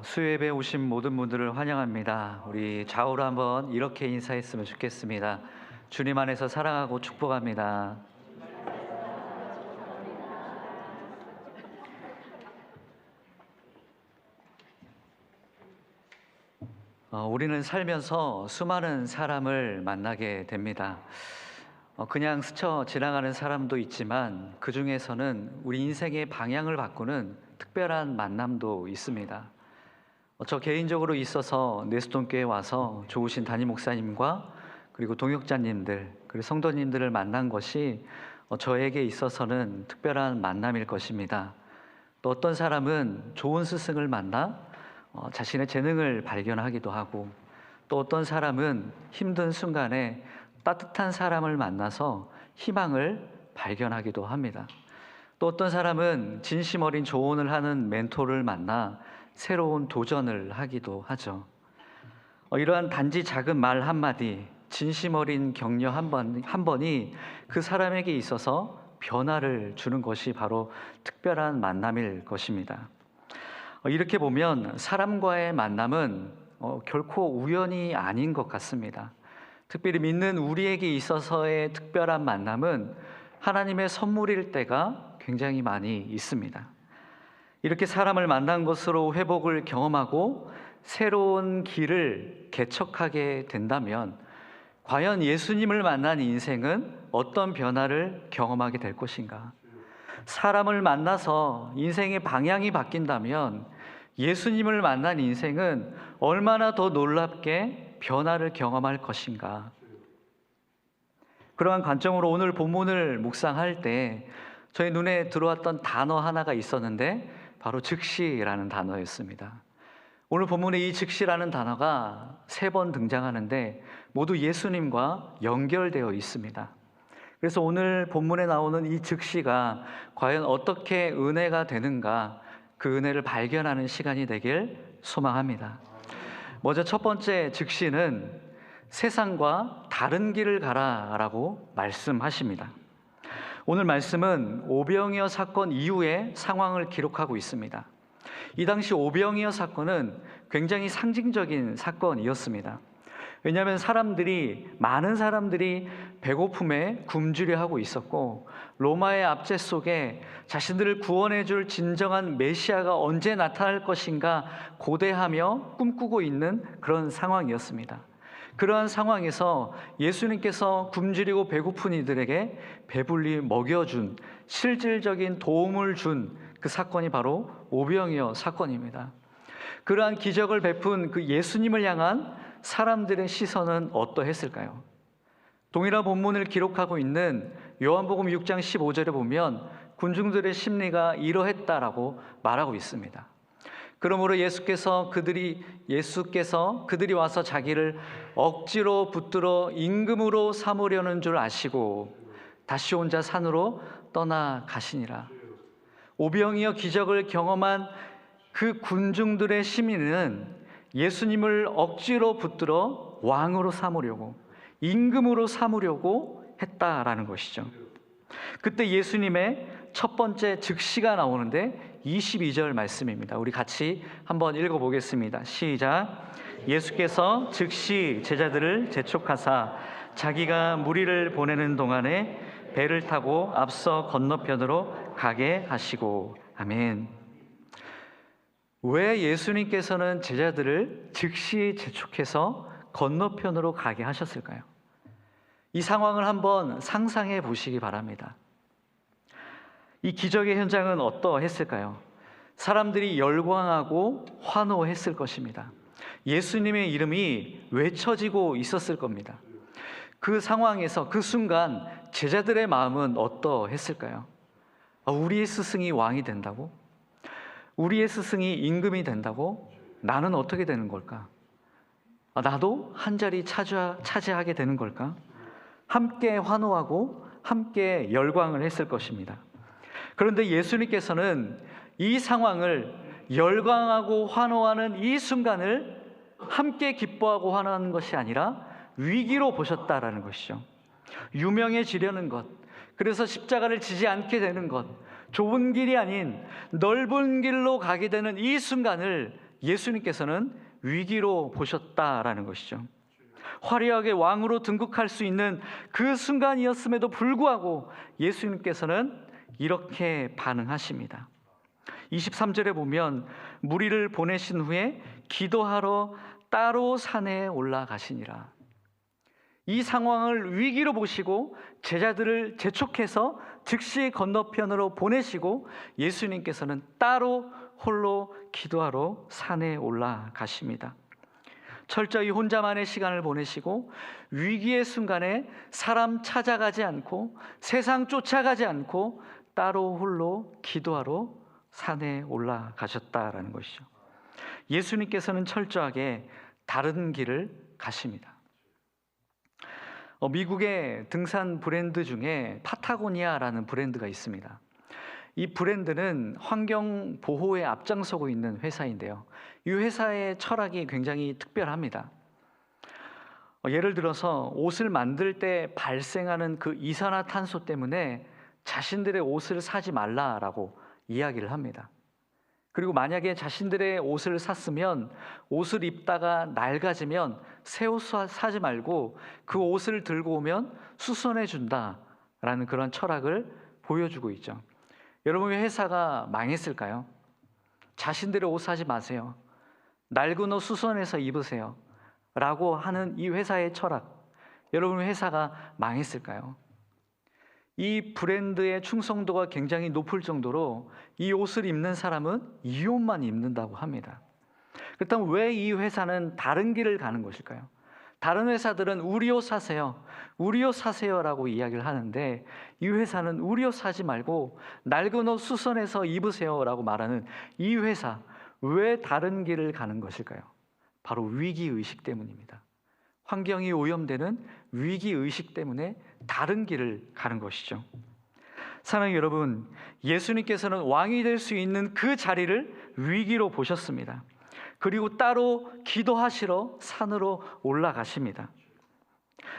어, 수요예배 오신 모든 분들을 환영합니다. 우리 좌우로 한번 이렇게 인사했으면 좋겠습니다. 주님 안에서 사랑하고 축복합니다. 어, 우리는 살면서 수많은 사람을 만나게 됩니다. 어, 그냥 스쳐 지나가는 사람도 있지만 그 중에서는 우리 인생의 방향을 바꾸는 특별한 만남도 있습니다. 어, 저 개인적으로 있어서 네스톤교회 와서 좋으신 담임 목사님과 그리고 동역자님들 그리고 성도님들을 만난 것이 어, 저에게 있어서는 특별한 만남일 것입니다. 또 어떤 사람은 좋은 스승을 만나 어, 자신의 재능을 발견하기도 하고 또 어떤 사람은 힘든 순간에 따뜻한 사람을 만나서 희망을 발견하기도 합니다. 또 어떤 사람은 진심 어린 조언을 하는 멘토를 만나 새로운 도전을 하기도 하죠. 어, 이러한 단지 작은 말 한마디, 진심 어린 격려 한, 번, 한 번이 그 사람에게 있어서 변화를 주는 것이 바로 특별한 만남일 것입니다. 어, 이렇게 보면 사람과의 만남은 어, 결코 우연이 아닌 것 같습니다. 특별히 믿는 우리에게 있어서의 특별한 만남은 하나님의 선물일 때가 굉장히 많이 있습니다. 이렇게 사람을 만난 것으로 회복을 경험하고 새로운 길을 개척하게 된다면 과연 예수님을 만난 인생은 어떤 변화를 경험하게 될 것인가? 사람을 만나서 인생의 방향이 바뀐다면 예수님을 만난 인생은 얼마나 더 놀랍게 변화를 경험할 것인가. 그러한 관점으로 오늘 본문을 묵상할 때 저희 눈에 들어왔던 단어 하나가 있었는데 바로 즉시라는 단어였습니다. 오늘 본문에 이 즉시라는 단어가 세 번 등장하는데 모두 예수님과 연결되어 있습니다. 그래서 오늘 본문에 나오는 이 즉시가 과연 어떻게 은혜가 되는가 그 은혜를 발견하는 시간이 되길 소망합니다. 먼저 첫 번째 즉시는 세상과 다른 길을 가라라고 말씀하십니다. 오늘 말씀은 오병이어 사건 이후의 상황을 기록하고 있습니다. 이 당시 오병이어 사건은 굉장히 상징적인 사건이었습니다. 왜냐하면 사람들이 많은 사람들이 배고픔에 굶주려 하고 있었고 로마의 압제 속에 자신들을 구원해 줄 진정한 메시아가 언제 나타날 것인가 고대하며 꿈꾸고 있는 그런 상황이었습니다. 그러한 상황에서 예수님께서 굶주리고 배고픈 이들에게 배불리 먹여준 실질적인 도움을 준 그 사건이 바로 오병이어 사건입니다. 그러한 기적을 베푼 그 예수님을 향한 사람들의 시선은 어떠했을까요? 동일한 본문을 기록하고 있는 요한복음 6장 15절에 보면 군중들의 심리가 이러했다라고 말하고 있습니다. 그러므로 예수께서 그들이 예수께서 그들이 와서 자기를 억지로 붙들어 임금으로 삼으려는 줄 아시고 다시 혼자 산으로 떠나 가시니라. 오병이어 기적을 경험한 그 군중들의 시민은 예수님을 억지로 붙들어 왕으로 삼으려고 임금으로 삼으려고 했다라는 것이죠. 그때 예수님의 첫 번째 즉시가 나오는데 22절 말씀입니다. 우리 같이 한번 읽어 보겠습니다. 시작. 예수께서 즉시 제자들을 재촉하사 자기가 무리를 보내는 동안에 배를 타고 앞서 건너편으로 가게 하시고 아멘. 왜 예수님께서는 제자들을 즉시 재촉해서 건너편으로 가게 하셨을까요? 이 상황을 한번 상상해 보시기 바랍니다. 이 기적의 현장은 어떠했을까요? 사람들이 열광하고 환호했을 것입니다. 예수님의 이름이 외쳐지고 있었을 겁니다. 그 상황에서 그 순간 제자들의 마음은 어떠했을까요? 아, 우리의 스승이 왕이 된다고? 우리의 스승이 임금이 된다고? 나는 어떻게 되는 걸까? 아, 나도 한 자리 차지하게 되는 걸까? 함께 환호하고 함께 열광을 했을 것입니다. 그런데 예수님께서는 이 상황을 열광하고 환호하는 이 순간을 함께 기뻐하고 환호하는 것이 아니라 위기로 보셨다라는 것이죠. 유명해지려는 것, 그래서 십자가를 지지 않게 되는 것, 좁은 길이 아닌 넓은 길로 가게 되는 이 순간을 예수님께서는 위기로 보셨다라는 것이죠. 화려하게 왕으로 등극할 수 있는 그 순간이었음에도 불구하고 예수님께서는 이렇게 반응하십니다. 23절에 보면 무리를 보내신 후에 기도하러 따로 산에 올라가시니라. 이 상황을 위기로 보시고 제자들을 재촉해서 즉시 건너편으로 보내시고 예수님께서는 따로 홀로 기도하러 산에 올라가십니다. 철저히 혼자만의 시간을 보내시고 위기의 순간에 사람 찾아가지 않고 세상 쫓아가지 않고 따로 홀로 기도하러 산에 올라가셨다라는 것이죠. 예수님께서는 철저하게 다른 길을 가십니다. 어, 미국의 등산 브랜드 중에 파타고니아라는 브랜드가 있습니다. 이 브랜드는 환경 보호에 앞장서고 있는 회사인데요. 이 회사의 철학이 굉장히 특별합니다. 어, 예를 들어서 옷을 만들 때 발생하는 그 이산화탄소 때문에 자신들의 옷을 사지 말라라고 이야기를 합니다. 그리고 만약에 자신들의 옷을 샀으면 옷을 입다가 낡아지면 새 옷 사지 말고 그 옷을 들고 오면 수선해 준다라는 그런 철학을 보여주고 있죠. 여러분 왜 회사가 망했을까요? 자신들의 옷 사지 마세요. 낡은 옷 수선해서 입으세요. 라고 하는 이 회사의 철학. 여러분 회사가 망했을까요? 이 브랜드의 충성도가 굉장히 높을 정도로 이 옷을 입는 사람은 이 옷만 입는다고 합니다. 그렇다면 왜 이 회사는 다른 길을 가는 것일까요? 다른 회사들은 우리 옷 사세요. 우리 옷 사세요라고 이야기를 하는데 이 회사는 우리 옷 사지 말고 낡은 옷 수선해서 입으세요라고 말하는 이 회사 왜 다른 길을 가는 것일까요? 바로 위기 의식 때문입니다. 환경이 오염되는 위기 의식 때문에 다른 길을 가는 것이죠. 사랑하는 여러분, 예수님께서는 왕이 될 수 있는 그 자리를 위기로 보셨습니다. 그리고 따로 기도하시러 산으로 올라가십니다.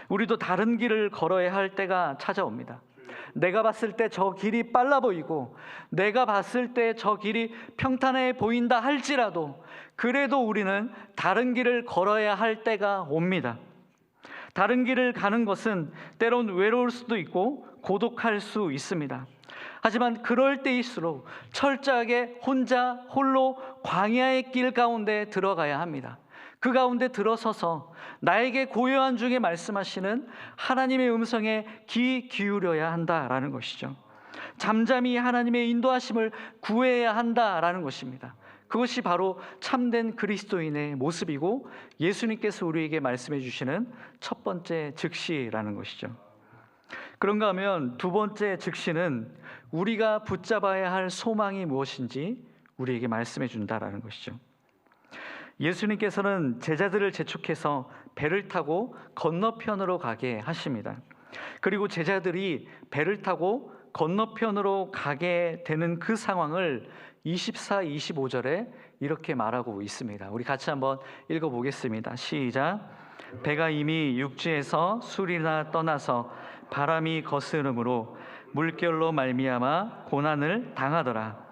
우리도 다른 길을 걸어야 할 때가 찾아옵니다. 내가 봤을 때 저 길이 빨라 보이고 내가 봤을 때 저 길이 평탄해 보인다 할지라도 그래도 우리는 다른 길을 걸어야 할 때가 옵니다. 다른 길을 가는 것은 때론 외로울 수도 있고 고독할 수 있습니다. 하지만 그럴 때일수록 철저하게 혼자 홀로 광야의 길 가운데 들어가야 합니다. 그 가운데 들어서서 나에게 고요한 중에 말씀하시는 하나님의 음성에 귀 기울여야 한다라는 것이죠. 잠잠히 하나님의 인도하심을 구해야 한다라는 것입니다. 그것이 바로 참된 그리스도인의 모습이고 예수님께서 우리에게 말씀해 주시는 첫 번째 즉시라는 것이죠. 그런가 하면 두 번째 즉시는 우리가 붙잡아야 할 소망이 무엇인지 우리에게 말씀해 준다라는 것이죠. 예수님께서는 제자들을 재촉해서 배를 타고 건너편으로 가게 하십니다. 그리고 제자들이 배를 타고 건너편으로 가게 되는 그 상황을 24, 25절에 이렇게 말하고 있습니다. 우리 같이 한번 읽어 보겠습니다. 시작. 배가 이미 육지에서 술이나 떠나서 바람이 거스름으로 물결로 말미암아 고난을 당하더라.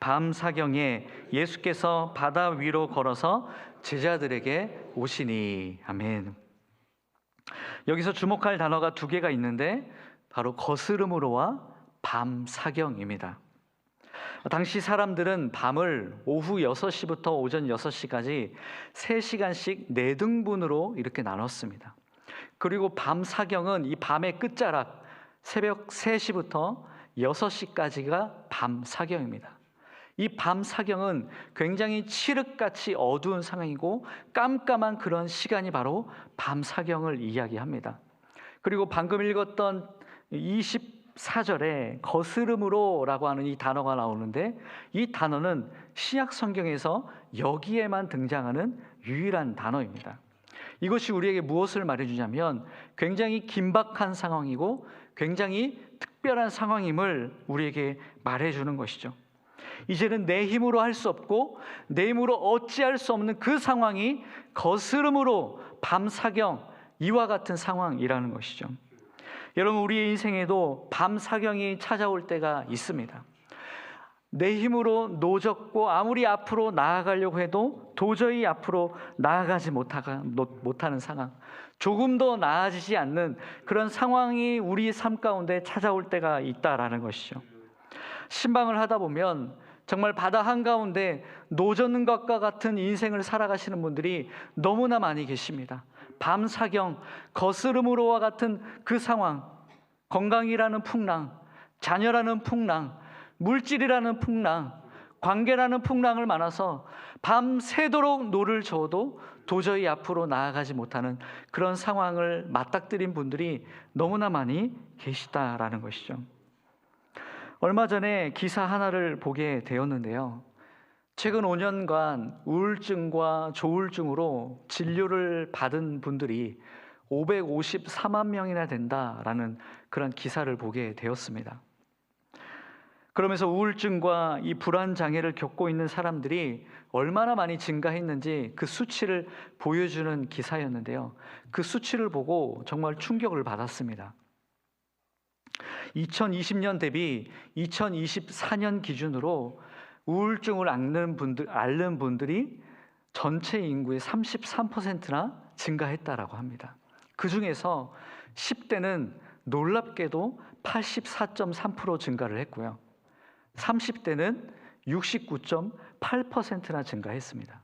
밤 사경에 예수께서 바다 위로 걸어서 제자들에게 오시니 아멘. 여기서 주목할 단어가 두 개가 있는데 바로 거스름으로와 밤 사경입니다. 당시 사람들은 밤을 오후 6시부터 오전 6시까지 3시간씩 4등분으로 이렇게 나눴습니다. 그리고 밤 사경은 이 밤의 끝자락 새벽 3시부터 6시까지가 밤 사경입니다. 이 밤 사경은 굉장히 칠흑같이 어두운 상황이고 깜깜한 그런 시간이 바로 밤 사경을 이야기합니다. 그리고 방금 읽었던 24절에 거스름으로 라고 하는 이 단어가 나오는데 이 단어는 신약 성경에서 여기에만 등장하는 유일한 단어입니다. 이것이 우리에게 무엇을 말해주냐면 굉장히 긴박한 상황이고 굉장히 특별한 상황임을 우리에게 말해주는 것이죠. 이제는 내 힘으로 할 수 없고 내 힘으로 어찌할 수 없는 그 상황이 거스름으로 밤사경 이와 같은 상황이라는 것이죠. 여러분 우리의 인생에도 밤 사경이 찾아올 때가 있습니다. 내 힘으로 노졌고 아무리 앞으로 나아가려고 해도 도저히 앞으로 나아가지 못하가, 못하는 상황. 조금 더 나아지지 않는 그런 상황이 우리 삶 가운데 찾아올 때가 있다라는 것이죠. 신방을 하다 보면 정말 바다 한가운데 노젓는 것과 같은 인생을 살아가시는 분들이 너무나 많이 계십니다. 밤 사경, 거스름으로와 같은 그 상황, 건강이라는 풍랑, 자녀라는 풍랑, 물질이라는 풍랑, 관계라는 풍랑을 만나서 밤새도록 노를 저어도 도저히 앞으로 나아가지 못하는 그런 상황을 맞닥뜨린 분들이 너무나 많이 계시다라는 것이죠. 얼마 전에 기사 하나를 보게 되었는데요. 최근 5년간 우울증과 조울증으로 진료를 받은 분들이 554만 명이나 된다라는 그런 기사를 보게 되었습니다. 그러면서 우울증과 이 불안 장애를 겪고 있는 사람들이 얼마나 많이 증가했는지 그 수치를 보여주는 기사였는데요. 그 수치를 보고 정말 충격을 받았습니다. 2020년 대비 2024년 기준으로 우울증을 앓는 분들 앓는 분들이 전체 인구의 33%나 증가했다라고 합니다. 그 중에서 10대는 놀랍게도 84.3% 증가를 했고요. 30대는 69.8%나 증가했습니다.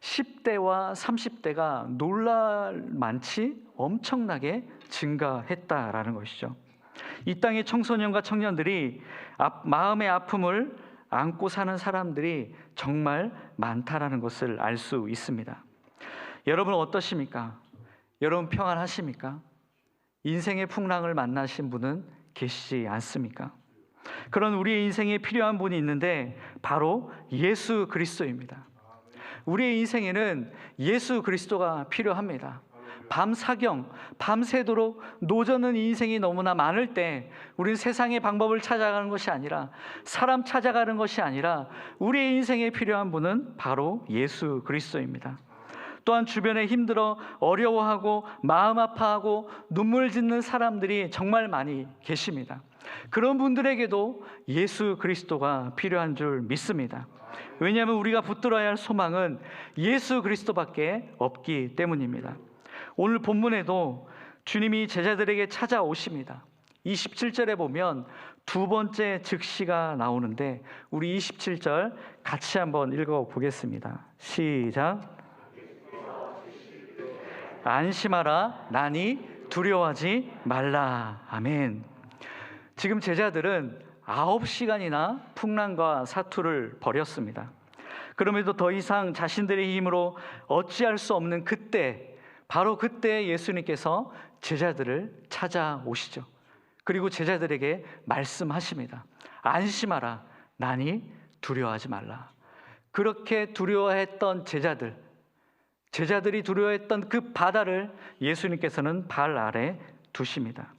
10대와 30대가 놀랄 만치 엄청나게 증가했다라는 것이죠. 이 땅의 청소년과 청년들이 마음의 아픔을 안고 사는 사람들이 정말 많다라는 것을 알 수 있습니다. 여러분 어떠십니까? 여러분 평안하십니까? 인생의 풍랑을 만나신 분은 계시지 않습니까? 그런 우리의 인생에 필요한 분이 있는데 바로 예수 그리스도입니다. 우리의 인생에는 예수 그리스도가 필요합니다. 밤 사경, 밤새도록 노젓는 인생이 너무나 많을 때 우리는 세상의 방법을 찾아가는 것이 아니라 사람 찾아가는 것이 아니라 우리의 인생에 필요한 분은 바로 예수 그리스도입니다. 또한 주변에 힘들어 어려워하고 마음 아파하고 눈물 짓는 사람들이 정말 많이 계십니다. 그런 분들에게도 예수 그리스도가 필요한 줄 믿습니다. 왜냐하면 우리가 붙들어야 할 소망은 예수 그리스도밖에 없기 때문입니다. 오늘 본문에도 주님이 제자들에게 찾아오십니다. 27절에 보면 두 번째 즉시가 나오는데 우리 27절 같이 한번 읽어 보겠습니다. 시작. 안심하라 나니 두려워하지 말라. 아멘. 지금 제자들은 아홉 시간이나 풍랑과 사투를 벌였습니다. 그럼에도 더 이상 자신들의 힘으로 어찌할 수 없는 그때, 바로 그때 예수님께서 제자들을 찾아오시죠. 그리고 제자들에게 말씀하십니다. 안심하라. 나니 두려워하지 말라. 그렇게 두려워했던 제자들, 제자들이 두려워했던 그 바다를 예수님께서는 발 아래 두십니다.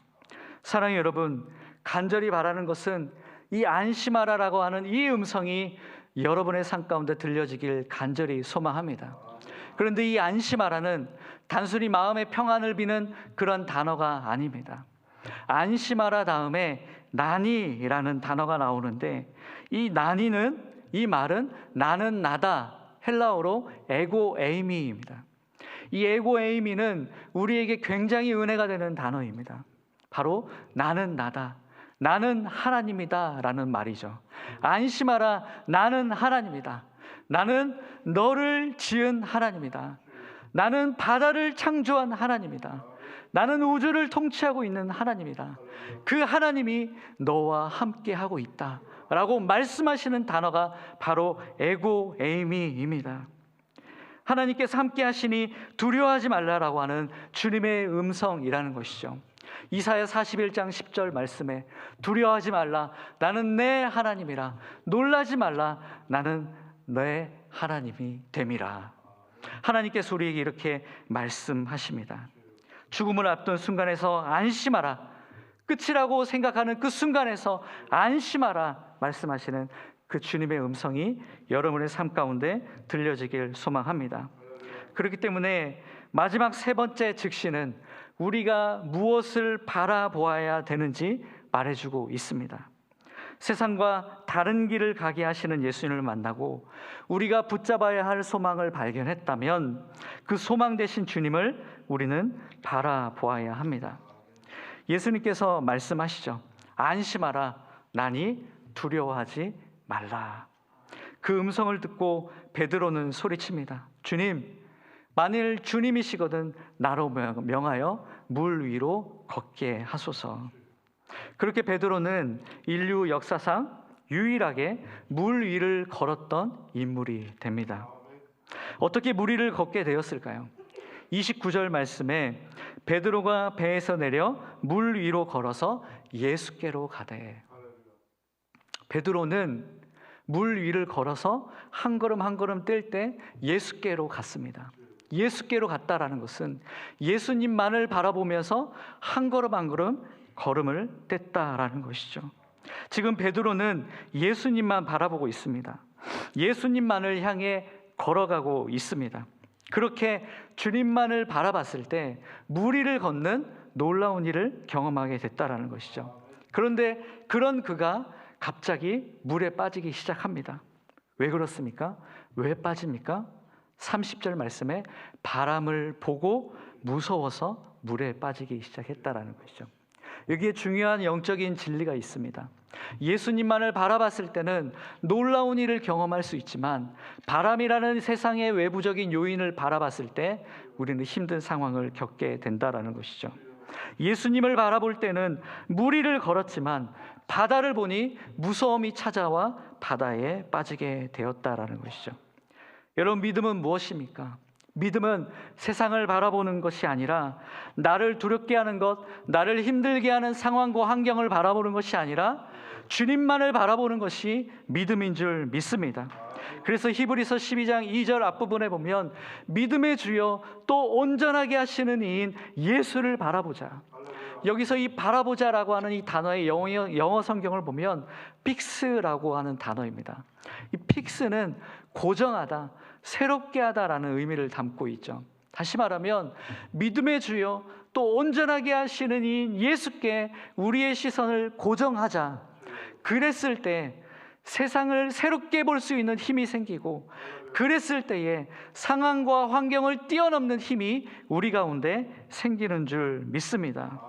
사랑의 여러분, 간절히 바라는 것은 이 안심하라라고 하는 이 음성이 여러분의 삶 가운데 들려지길 간절히 소망합니다. 그런데 이 안심하라는 단순히 마음의 평안을 비는 그런 단어가 아닙니다. 안심하라 다음에 나니라는 단어가 나오는데 이 나니는 이 말은 나는 나다 헬라어로 에고 에이미입니다. 이 에고 에이미는 우리에게 굉장히 은혜가 되는 단어입니다. 바로 나는 나다. 나는 하나님이다 라는 말이죠. 안심하라. 나는 하나님이다. 나는 너를 지은 하나님이다. 나는 바다를 창조한 하나님이다. 나는 우주를 통치하고 있는 하나님이다. 그 하나님이 너와 함께 하고 있다. 라고 말씀하시는 단어가 바로 에고 에이미입니다. 하나님께서 함께 하시니 두려워하지 말라라고 하는 주님의 음성이라는 것이죠. 이사야 41장 10절 말씀에 두려워하지 말라 나는 내 하나님이라 놀라지 말라 나는 내 하나님이 됨이라 하나님께서 우리에게 이렇게 말씀하십니다 죽음을 앞둔 순간에서 안심하라 끝이라고 생각하는 그 순간에서 안심하라 말씀하시는 그 주님의 음성이 여러분의 삶 가운데 들려지길 소망합니다. 그렇기 때문에 마지막 세 번째 즉시는 우리가 무엇을 바라보아야 되는지 말해주고 있습니다. 세상과 다른 길을 가게 하시는 예수님을 만나고 우리가 붙잡아야 할 소망을 발견했다면 그 소망 되신 주님을 우리는 바라보아야 합니다. 예수님께서 말씀하시죠. 안심하라. 나니 두려워하지 말라. 그 음성을 듣고 베드로는 소리칩니다. 주님, 만일 주님이시거든 나로 명하여 물 위로 걷게 하소서. 그렇게 베드로는 인류 역사상 유일하게 물 위를 걸었던 인물이 됩니다. 어떻게 물 위를 걷게 되었을까요? 29절 말씀에 베드로가 배에서 내려 물 위로 걸어서 예수께로 가되 베드로는 물 위를 걸어서 한 걸음 한 걸음 뗄 때 예수께로 갔습니다. 예수께로 갔다라는 것은 예수님만을 바라보면서 한 걸음 한 걸음 걸음을 뗐다라는 것이죠. 지금 베드로는 예수님만 바라보고 있습니다. 예수님만을 향해 걸어가고 있습니다. 그렇게 주님만을 바라봤을 때 무리를 걷는 놀라운 일을 경험하게 됐다라는 것이죠. 그런데 그런 그가 갑자기 물에 빠지기 시작합니다. 왜 그렇습니까? 왜 빠집니까? 30절 말씀에 바람을 보고 무서워서 물에 빠지기 시작했다라는 것이죠. 여기에 중요한 영적인 진리가 있습니다. 예수님만을 바라봤을 때는 놀라운 일을 경험할 수 있지만 바람이라는 세상의 외부적인 요인을 바라봤을 때 우리는 힘든 상황을 겪게 된다라는 것이죠. 예수님을 바라볼 때는 무리를 걸었지만 바다를 보니 무서움이 찾아와 바다에 빠지게 되었다라는 것이죠. 여러분 믿음은 무엇입니까? 믿음은 세상을 바라보는 것이 아니라 나를 두렵게 하는 것, 나를 힘들게 하는 상황과 환경을 바라보는 것이 아니라 주님만을 바라보는 것이 믿음인 줄 믿습니다. 그래서 히브리서 12장 2절 앞부분에 보면 믿음의 주여 또 온전하게 하시는 이인 예수를 바라보자. 여기서 이 바라보자라고 하는 이 단어의 영어, 영어 성경을 보면 픽스라고 하는 단어입니다. 이 픽스는 고정하다, 새롭게 하다라는 의미를 담고 있죠. 다시 말하면 믿음의 주여 또 온전하게 하시는 이 예수께 우리의 시선을 고정하자. 그랬을 때 세상을 새롭게 볼 수 있는 힘이 생기고 그랬을 때에 상황과 환경을 뛰어넘는 힘이 우리 가운데 생기는 줄 믿습니다.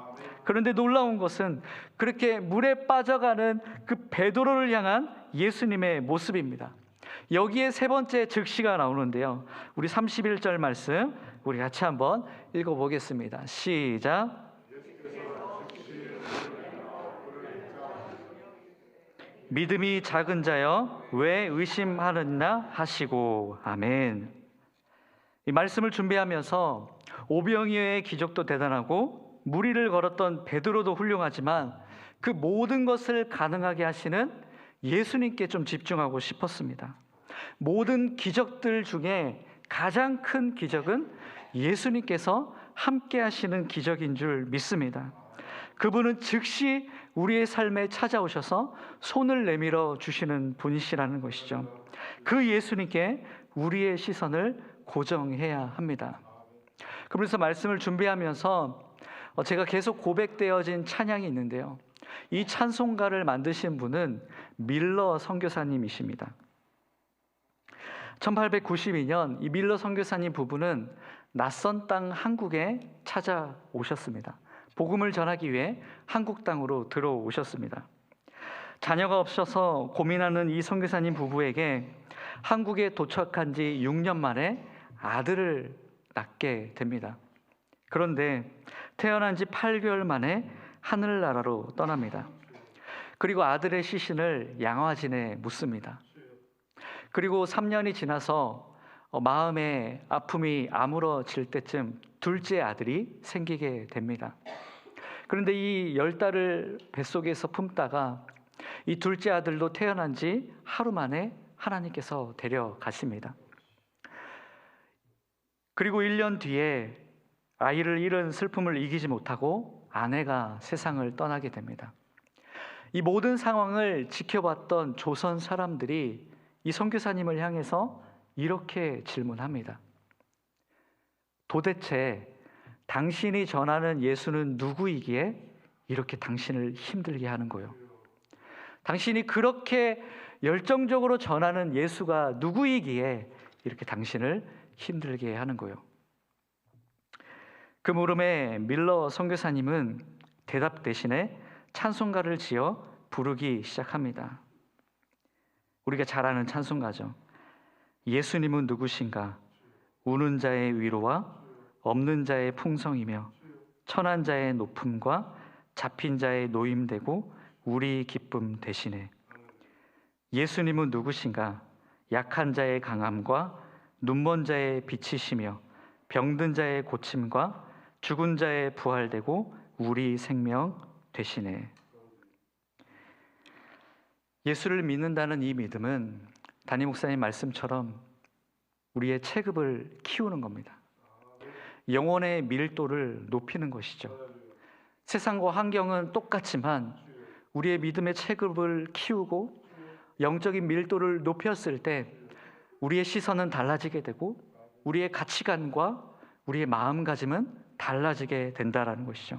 그런데 놀라운 것은 그렇게 물에 빠져가는 그 베드로를 향한 예수님의 모습입니다. 여기에 세 번째 즉시가 나오는데요. 우리 31절 말씀 우리 같이 한번 읽어 보겠습니다. 시작. 믿음이 작은 자여 왜 의심하느냐 하시고 아멘. 이 말씀을 준비하면서 오병이어의 기적도 대단하고 무리를 걸었던 베드로도 훌륭하지만 그 모든 것을 가능하게 하시는 예수님께 좀 집중하고 싶었습니다. 모든 기적들 중에 가장 큰 기적은 예수님께서 함께 하시는 기적인 줄 믿습니다. 그분은 즉시 우리의 삶에 찾아오셔서 손을 내밀어 주시는 분이시라는 것이죠. 그 예수님께 우리의 시선을 고정해야 합니다. 그러면서 말씀을 준비하면서 제가 계속 고백되어진 찬양이 있는데요. 이 찬송가를 만드신 분은 밀러 선교사님이십니다. 1892년 이 밀러 선교사님 부부는 낯선 땅 한국에 찾아오셨습니다. 복음을 전하기 위해 한국 땅으로 들어오셨습니다. 자녀가 없어서 고민하는 이 선교사님 부부에게 한국에 도착한 지 6년 만에 아들을 낳게 됩니다. 그런데 태어난 지 8개월 만에 하늘나라로 떠납니다. 그리고 아들의 시신을 양화진에 묻습니다. 그리고 3년이 지나서 어, 마음의 아픔이 아물어질 때쯤 둘째 아들이 생기게 됩니다. 그런데 이 열 달을 뱃속에서 품다가 이 둘째 아들도 태어난 지 하루 만에 하나님께서 데려가십니다. 그리고 1년 뒤에 아이를 잃은 슬픔을 이기지 못하고 아내가 세상을 떠나게 됩니다. 이 모든 상황을 지켜봤던 조선 사람들이 이 선교사님을 향해서 이렇게 질문합니다. 도대체 당신이 전하는 예수는 누구이기에 이렇게 당신을 힘들게 하는 거요? 당신이 그렇게 열정적으로 전하는 예수가 누구이기에 이렇게 당신을 힘들게 하는 거요. 그 물음에 밀러 선교사님은 대답 대신에 찬송가를 지어 부르기 시작합니다. 우리가 잘 아는 찬송가죠. 예수님은 누구신가? 우는 자의 위로와 없는 자의 풍성이며 천한 자의 높음과 잡힌 자의 노임되고 우리 기쁨 대신에 예수님은 누구신가? 약한 자의 강함과 눈먼 자의 빛이시며 병든 자의 고침과 죽은 자의 부활되고 우리 생명 되시네. 예수를 믿는다는 이 믿음은 담임 목사님 말씀처럼 우리의 체급을 키우는 겁니다. 영혼의 밀도를 높이는 것이죠. 세상과 환경은 똑같지만 우리의 믿음의 체급을 키우고 영적인 밀도를 높였을 때 우리의 시선은 달라지게 되고 우리의 가치관과 우리의 마음가짐은 달라지게 된다라는 것이죠.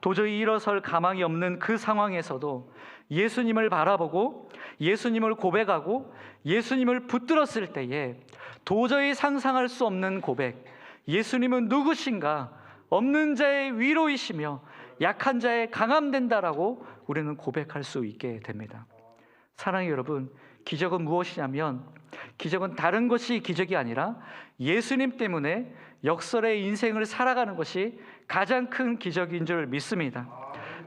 도저히 일어설 가망이 없는 그 상황에서도 예수님을 바라보고 예수님을 고백하고 예수님을 붙들었을 때에 도저히 상상할 수 없는 고백. 예수님은 누구신가? 없는 자의 위로이시며 약한 자의 강함된다라고 우리는 고백할 수 있게 됩니다. 사랑의 여러분, 기적은 무엇이냐면 기적은 다른 것이 기적이 아니라 예수님 때문에 역설의 인생을 살아가는 것이 가장 큰 기적인 줄 믿습니다.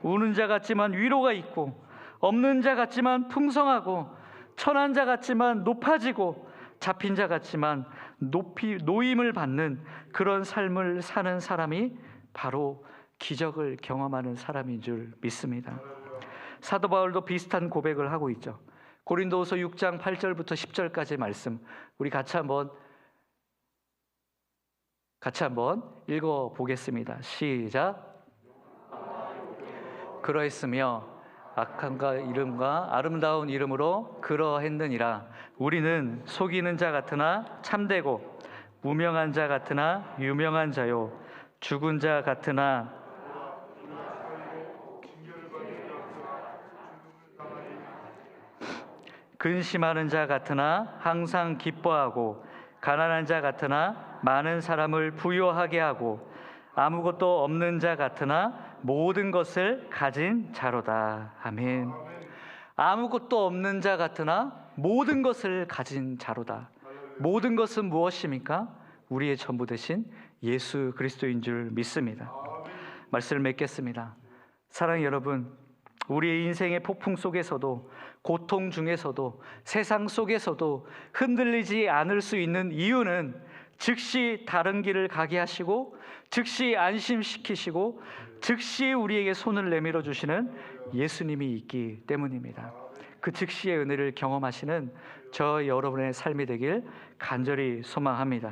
우는 자 같지만 위로가 있고 없는 자 같지만 풍성하고 천한 자 같지만 높아지고 잡힌 자 같지만 높이 노임을 받는 그런 삶을 사는 사람이 바로 기적을 경험하는 사람인 줄 믿습니다. 사도 바울도 비슷한 고백을 하고 있죠. 고린도후서 6장 8절부터 10절까지 말씀 우리 같이 한번 같이 한번 읽어 보겠습니다. 시작. 그러했으며 악함과 이름과 아름다운 이름으로 그러했느니라. 우리는 속이는 자 같으나 참되고 무명한 자 같으나 유명한 자요 죽은 자 같으나 근심하는 자 같으나 항상 기뻐하고 가난한 자 같으나 많은 사람을 부유하게 하고 아무것도 없는 자 같으나 모든 것을 가진 자로다. 아멘. 아무것도 없는 자 같으나 모든 것을 가진 자로다. 모든 것은 무엇입니까? 우리의 전부 되신 예수 그리스도인 줄 믿습니다. 말씀을 맺겠습니다. 사랑 여러분, 우리의 인생의 폭풍 속에서도 고통 중에서도 세상 속에서도 흔들리지 않을 수 있는 이유는 즉시 다른 길을 가게 하시고 즉시 안심시키시고 즉시 우리에게 손을 내밀어 주시는 예수님이 있기 때문입니다. 그 즉시의 은혜를 경험하시는 저 여러분의 삶이 되길 간절히 소망합니다.